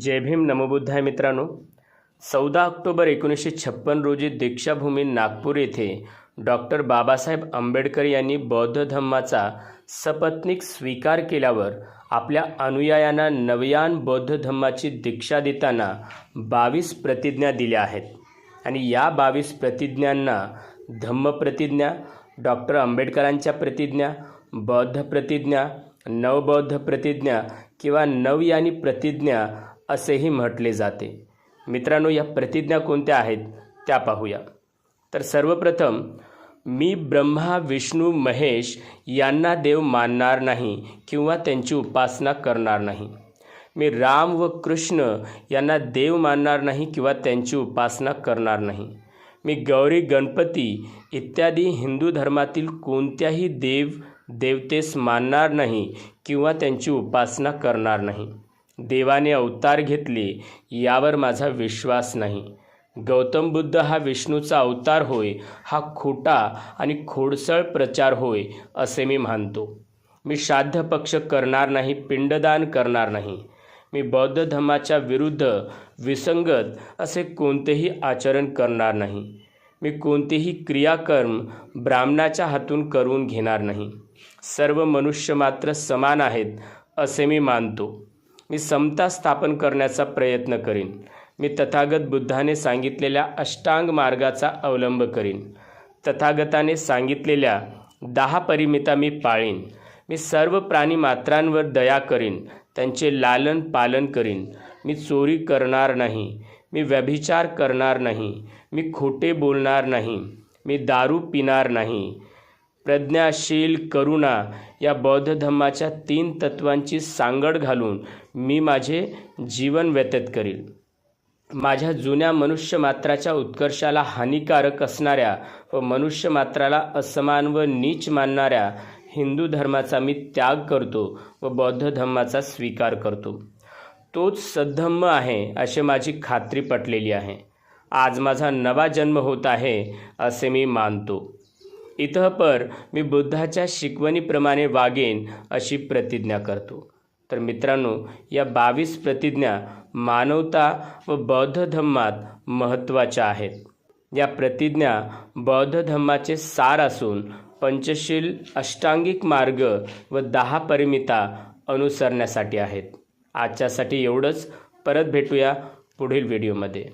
जय भीम नमोबुद्धाय मित्रांनो. चौदा ऑक्टोबर एकोणीसशे छप्पन रोजी दीक्षाभूमी नागपूर येथे डॉक्टर बाबासाहेब आंबेडकर यांनी बौद्ध धम्माचा सपत्नीक स्वीकार केल्यावर आपल्या अनुयायांना नवयान बौद्ध धम्माची दीक्षा देताना बावीस प्रतिज्ञा दिल्या आहेत. आणि या बावीस प्रतिज्ञांना धम्म प्रतिज्ञा डॉक्टर आंबेडकरांच्या प्रतिज्ञा बौद्ध प्रतिज्ञा नवबौद्ध प्रतिज्ञा किंवा नवयानी प्रतिज्ञा असेही म्हटले जाते. मित्रांनो या प्रतिज्ञा कोणत्या आहेत त्या पाहूया. तर सर्वप्रथम मी ब्रह्मा विष्णू महेश यांना देव मानणार नाही किंवा त्यांची उपासना करणार नाही. मी राम व कृष्ण यांना देव मानणार नाही किंवा त्यांची उपासना करणार नाही. मी गौरी गणपती इत्यादी हिंदू धर्मातील कोणत्याही देव देवतेस मानणार नाही किंवा त्यांची उपासना करणार नाही. देवाने अवतार घेतले यावर माझा विश्वास नाही. गौतम बुद्ध हा विष्णूचा अवतार होय हा खोटा आणि खोडसळ प्रचार होय असे मी मानतो. मी श्राद्ध पक्ष करणार नाही पिंडदान करणार नाही. मी बौद्ध धर्माच्या विरुद्ध विसंगत असे कोणतेही आचरण करणार नाही. मी कोणतेही क्रियाकर्म ब्राह्मणाच्या हातून करून घेणार नाही. सर्व मनुष्य मात्र समान आहेत असे मी मानतो. मी समता स्थापन करण्याचा प्रयत्न करीन. मी तथागत बुद्धाने सांगितलेल्या अष्टांग मार्गाचा अवलंब करीन. तथागताने सांगितलेल्या दहा परिमिता मी पाळीन. मी सर्व प्राणी मात्रांवर दया करीन. त्यांचे लालन पालन करीन. मी चोरी करणार नाही. मी व्यभिचार करणार नाही. मी खोटे बोलणार नाही. मी दारू पिणार नाही. प्रज्ञाशील करुणा या बौद्ध धम्माच्या तीन तत्वांची सांगड घालून मी माझे जीवन व्यतीत करील. माझ्या जुन्या मनुष्यमात्राच्या उत्कर्षाला हानिकारक असणाऱ्या व मनुष्यमात्राला असमान व नीच मानणाऱ्या हिंदू धर्माचा मी त्याग करतो व बौद्ध धर्माचा स्वीकार करतो. तोच सद्धम्म आहे अशी माझी खात्री पटलेली आहे. आज माझा नवा जन्म होत आहे असे मी मानतो. इतः पर मी बुद्धाच्या शिकवणीप्रमाणे वागेन अशी प्रतिज्ञा करतो. तर मित्रांनो या बावीस प्रतिज्ञा मानवता व बौद्ध धम्मात महत्त्वाच्या आहेत. या प्रतिज्ञा बौद्ध धम्माचे सार असून पंचशील अष्टांगिक मार्ग व दहा परिमिता अनुसरण्यासाठी आहेत. आजच्यासाठी एवढंच. परत भेटूया पुढील व्हिडिओमध्ये.